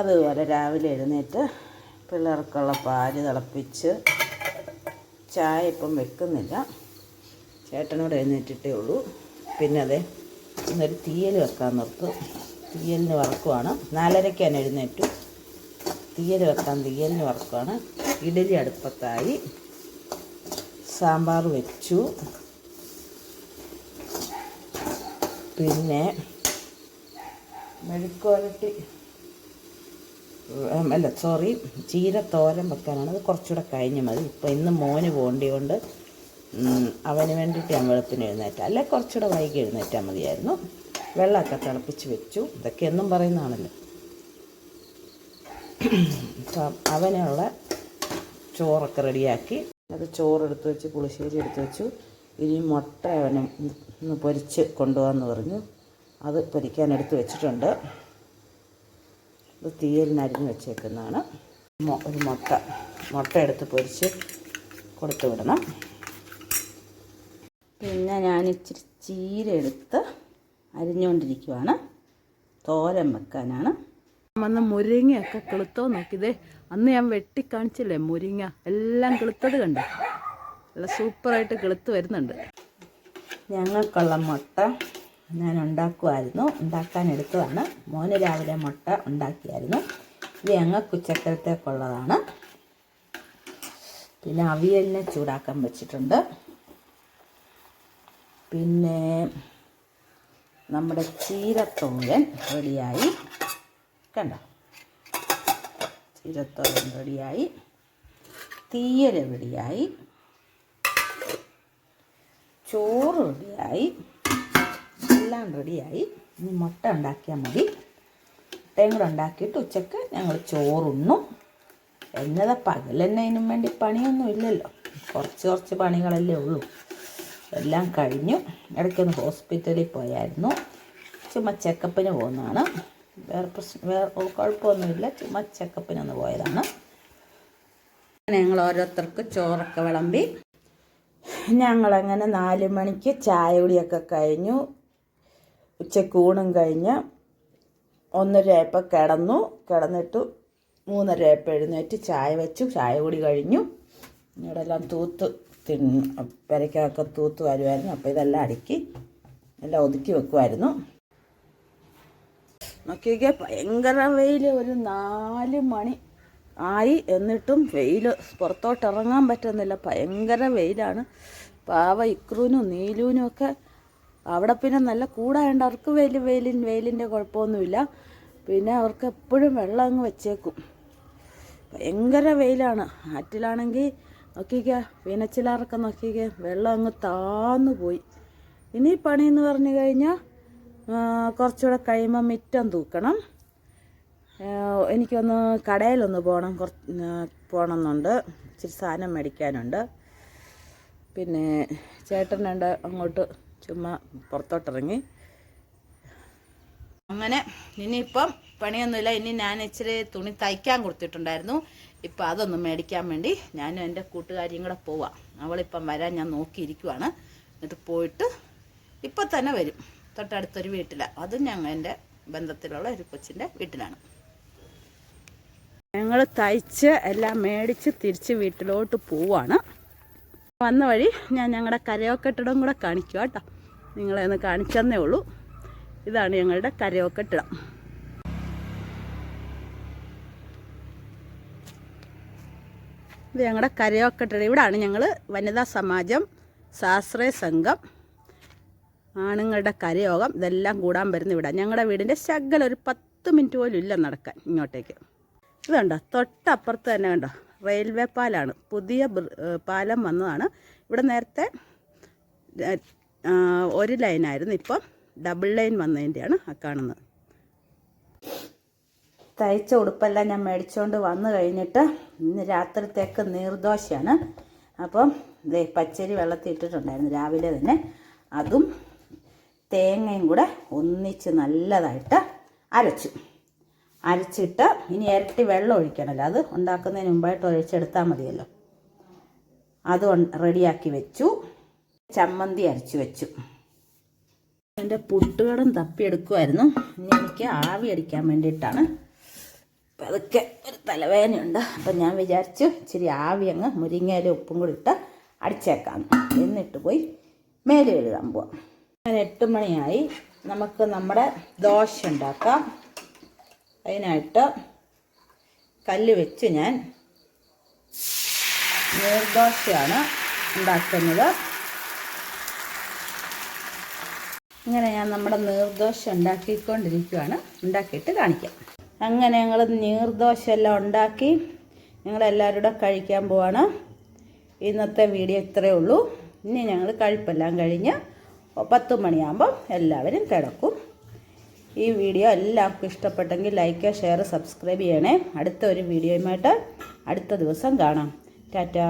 അതുപോലെ രാവിലെ എഴുന്നേറ്റ് പിള്ളേർക്കുള്ള പാൽ തിളപ്പിച്ച് ചായ ഇപ്പം വെക്കുന്നില്ല. ചേട്ടനോട് എഴുന്നേറ്റിട്ടേ ഉള്ളൂ. പിന്നെ അതെ ഇന്നൊരു തീയൽ വെക്കാൻ നിർത്തു. തീയലിന് വറക്കുവാണ്. നാലരയ്ക്ക് തന്നെ എഴുന്നേറ്റു. തീയൽ വെക്കാൻ തീയലിന് വറക്കുവാണ്. ഇഡലി അടുപ്പത്തായി. സാമ്പാർ വെച്ചു. പിന്നെ മെഴുക്കുവരട്ടി അല്ല സോറി ചീര തോരൻ വെക്കാനാണ്. അത് കുറച്ചുകൂടെ കഴിഞ്ഞ് മതി. ഇപ്പം ഇന്ന് മോന് പോകേണ്ടതുകൊണ്ട് അവന് വേണ്ടിയിട്ട് ഞാൻ വെളുപ്പിന് എഴുന്നേറ്റ. അല്ലെ കുറച്ചുകൂടെ വൈകി എഴുന്നേറ്റാൽ മതിയായിരുന്നു. വെള്ളമൊക്കെ തിളപ്പിച്ച് വെച്ചു. ഇതൊക്കെ എന്നും പറയുന്നതാണല്ലോ അവനുള്ള ചോറൊക്കെ റെഡിയാക്കി. അത് ചോറെടുത്ത് വെച്ച് പുളിശ്ശേരി എടുത്ത് വെച്ചു. ഇനി മുട്ട അവനെ ഒന്ന് പൊരിച്ച് കൊണ്ടുപോകാമെന്ന് പറഞ്ഞു. അത് പൊരിക്കാൻ എടുത്ത് വെച്ചിട്ടുണ്ട്. ഇത് തീയലിനരിഞ്ഞ് വെച്ചേക്കുന്നതാണ്. ഒരു മുട്ട മുട്ട എടുത്ത് പൊരിച്ച് കൊടുത്തു വിടണം. പിന്നെ ഞാൻ ഇച്ചിരി ചീര എടുത്ത് അരിഞ്ഞുകൊണ്ടിരിക്കുവാണ്. തോരൻ വെക്കാനാണ്. വന്ന് മുരിങ്ങയൊക്കെ കിളുത്തോ നോക്കിയതേ അന്ന് ഞാൻ വെട്ടി കാണിച്ചില്ലേ മുരിങ്ങ? എല്ലാം കിളുത്തത് കണ്ടോ? നല്ല സൂപ്പറായിട്ട് കിളുത്ത് വരുന്നുണ്ട്. ഞങ്ങൾക്കുള്ള മുട്ട ഞാൻ ഉണ്ടാക്കുമായിരുന്നു ഉണ്ടാക്കാൻ എടുത്തതാണ്. മോന് രാവിലെ മുട്ട ഉണ്ടാക്കിയായിരുന്നു. ഇത് ഞങ്ങൾക്ക് ഉച്ചക്കലത്തേക്കുള്ളതാണ്. പിന്നെ അവിയലിനെ ചൂടാക്കാൻ വെച്ചിട്ടുണ്ട്. പിന്നെ നമ്മുടെ ചീരത്തോരൻ റെഡിയായി. കണ്ടോ? ചീരത്തോരൻ റെഡിയായി. തീയൽ റെഡിയായി. ചോറ് റെഡിയായി. എല്ലാം റെഡിയായി. ഇനി മുട്ട ഉണ്ടാക്കിയാൽ മതി. മുട്ടയും കൂടെ ഉണ്ടാക്കിയിട്ട് ഉച്ചയ്ക്ക് ഞങ്ങൾ ചോറുണ്ണും. എന്നതാ തന്നെ ഇതിനും വേണ്ടി പണിയൊന്നും ഇല്ലല്ലോ. കുറച്ച് കുറച്ച് പണികളല്ലേ ഉള്ളൂ. എല്ലാം കഴിഞ്ഞു. ഇടയ്ക്കൊന്ന് ഹോസ്പിറ്റലിൽ പോയായിരുന്നു. ചുമ്മാ ചെക്കപ്പിന് പോകുന്നതാണ്. വേറെ പ്രശ്നം വേറെ കുഴപ്പമൊന്നുമില്ല. ചുമ്മാ ചെക്കപ്പിനൊന്ന് പോയതാണ്. ഞങ്ങൾ ഓരോരുത്തർക്ക് ചോറൊക്കെ വിളമ്പി. ഞങ്ങളങ്ങനെ നാല് മണിക്ക് ചായ കുടിയൊക്കെ കഴിഞ്ഞു. ഉച്ചക്കൂണും കഴിഞ്ഞ് ഒന്നരയപ്പം കിടന്നു. കിടന്നിട്ട് മൂന്നരയപ്പം എഴുന്നേറ്റ് ചായ വെച്ചു. ചായ കൂടി കഴിഞ്ഞു. ഇവിടെ എല്ലാം തൂത്ത് തിന്ന് പെരയ്ക്കൊക്കെ തൂത്ത് വരുമായിരുന്നു അപ്പോൾ ഇതെല്ലാം അടുക്കി എല്ലാം ഒതുക്കി വെക്കുമായിരുന്നു നോക്കിയൊക്കെ ഭയങ്കര വെയിൽ ഒരു നാല് മണി ആയി. എന്നിട്ടും വെയിൽ പുറത്തോട്ട് ഇറങ്ങാൻ പറ്റുന്നില്ല. ഭയങ്കര വെയിലാണ്. പാവ ഇക്രൂനും നീലൂനും ഒക്കെ അവിടെ പിന്നെ നല്ല കൂടായതുകൊണ്ട് അവർക്ക് വെയിൽ വെയിലിൻ വെയിലിന്റെ കുഴപ്പമൊന്നുമില്ല. പിന്നെ അവർക്ക് എപ്പോഴും വെള്ളം അങ്ങ് വെച്ചേക്കും. ഭയങ്കര വെയിലാണ്. ആറ്റിലാണെങ്കിൽ നോക്കിക്ക വീനച്ചിലാറൊക്കെ നോക്കിക്ക വെള്ളം അങ്ങ് താന്നു പോയി. ഇനി പണി എന്ന് പറഞ്ഞു കഴിഞ്ഞാൽ കുറച്ചുകൂടെ കഴിയുമ്പോൾ മിറ്റം തൂക്കണം. എനിക്കൊന്ന് കടയിലൊന്ന് പോകണം കുറച്ച് പോകണമെന്നുണ്ട് ഇച്ചിരി സാധനം മേടിക്കാനുണ്ട്. പിന്നെ ചേട്ടനുണ്ട് അങ്ങോട്ട് ചുമ്മാ പുറത്തോട്ടിറങ്ങി. അങ്ങനെ ഇനിയിപ്പം പണിയൊന്നുമില്ല. ഇനി ഞാൻ ഇച്ചിരി തുണി തയ്ക്കാൻ കൊടുത്തിട്ടുണ്ടായിരുന്നു. ഇപ്പം അതൊന്ന് മേടിക്കാൻ വേണ്ടി ഞാനും എന്റെ കൂട്ടുകാരിയും കൂടെ പോവാം. അവളിപ്പം വരാൻ ഞാൻ നോക്കിയിരിക്കുവാണ്. എന്നിട്ട് പോയിട്ട് ഇപ്പം തന്നെ വരും. തൊട്ടടുത്തൊരു വീട്ടിലാണ് അതും ഞങ്ങൾ എന്റെ ബന്ധത്തിലുള്ള ഒരു കൊച്ചിന്റെ വീട്ടിലാണ്. ഞങ്ങൾ തയ്ച്ച് എല്ലാം മേടിച്ച് തിരിച്ച് വീട്ടിലോട്ട് പോവാണ്. വന്ന വഴി ഞാൻ ഞങ്ങളുടെ കരയോക്കെട്ടിടം കൂടെ കാണിക്കുക കേട്ടോ. നിങ്ങളെ ഒന്ന് കാണിച്ചെന്നേ ഉള്ളൂ. ഇതാണ് ഞങ്ങളുടെ കരയോക്കെട്ടിടം ഇത് ഞങ്ങളുടെ കരയോക്കെട്ടിടം ഇവിടാണ് ഞങ്ങൾ വനിതാ സമാജം സാശ്രയ സംഘം ആണുങ്ങളുടെ കരയോഗം. ഇതെല്ലാം കൂടാൻ വരുന്ന ഇവിടെ. ഞങ്ങളുടെ വീടിന്റെ ശകലം ഒരു പത്ത് മിനിറ്റ് പോലും ഇല്ല നടക്കാൻ ഇങ്ങോട്ടേക്ക്. ഇത് കണ്ടോ? തൊട്ടപ്പുറത്ത് തന്നെ കണ്ടോ? റെയിൽവേ പാലാണ് പുതിയ പാലം വന്നതാണ്. ഇവിടെ നേരത്തെ ഒരു ലൈനായിരുന്നു. ഇപ്പം ഡബിൾ ലൈൻ വന്നതിന്റെയാണ് ആ കാണുന്നത്. തയ്ച്ച ഉടുപ്പെല്ലാം ഞാൻ മേടിച്ചുകൊണ്ട് വന്നു കഴിഞ്ഞിട്ട് ഇന്ന് രാത്രിത്തേക്ക് നീർദോശയാണ്. അപ്പം പച്ചരി വെള്ളത്തിൽ ഇട്ടിട്ടുണ്ടായിരുന്നു രാവിലെ തന്നെ. അതും തേങ്ങയും കൂടെ ഒന്നിച്ച് നല്ലതായിട്ട് അരച്ചു. അരച്ചിട്ട് ഇനി ഇരട്ടി വെള്ളം ഒഴിക്കണമല്ലോ അത് ഉണ്ടാക്കുന്നതിന് മുമ്പായിട്ട് ഒഴിച്ചെടുത്താൽ മതിയല്ലോ. അത് റെഡിയാക്കി വെച്ചു. ചമ്മന്തി അരച്ചു വെച്ചു. എന്റെ പുട്ടുകടം തപ്പിയെടുക്കുമായിരുന്നു ഇനി എനിക്ക് ആവി അടിക്കാൻ വേണ്ടിയിട്ടാണ്. അപ്പം അതൊക്കെ ഒരു തലവേദനയുണ്ട്. അപ്പം ഞാൻ വിചാരിച്ചു ഇച്ചിരി ആവി അങ്ങ് മുരിങ്ങയിലും ഉപ്പും കൂടി ഇട്ട് അടിച്ചേക്കാം എന്നിട്ട് പോയി മേലെ എഴുതാൻ പോവാം. എട്ട് മണിയായി. നമുക്ക് നമ്മുടെ ദോശ ഉണ്ടാക്കാം. അതിനായിട്ട് കല്ല് വെച്ച് ഞാൻ നേർദോശയാണ് ഉണ്ടാക്കുന്നത്. ഇങ്ങനെ ഞാൻ നമ്മുടെ നീർദോശ ഉണ്ടാക്കിക്കൊണ്ടിരിക്കുകയാണ് ഉണ്ടാക്കിയിട്ട് കാണിക്കാം. അങ്ങനെ ഞങ്ങൾ നീർദോശ എല്ലാം ഉണ്ടാക്കി ഞങ്ങളെല്ലാവരും കൂടെ കഴിക്കാൻ പോവാണ്. ഇന്നത്തെ വീഡിയോ ഇത്രയേ ഉള്ളൂ. ഇനി ഞങ്ങൾ കഴിപ്പെല്ലാം കഴിഞ്ഞ് പത്ത് മണിയാകുമ്പം എല്ലാവരും കിടക്കും. ഈ വീഡിയോ എല്ലാവർക്കും ഇഷ്ടപ്പെട്ടെങ്കിൽ ലൈക്ക് ഷെയർ സബ്സ്ക്രൈബ് ചെയ്യണേ. അടുത്ത ഒരു വീഡിയോയുമായിട്ട് അടുത്ത ദിവസം കാണാം. ടാറ്റാ.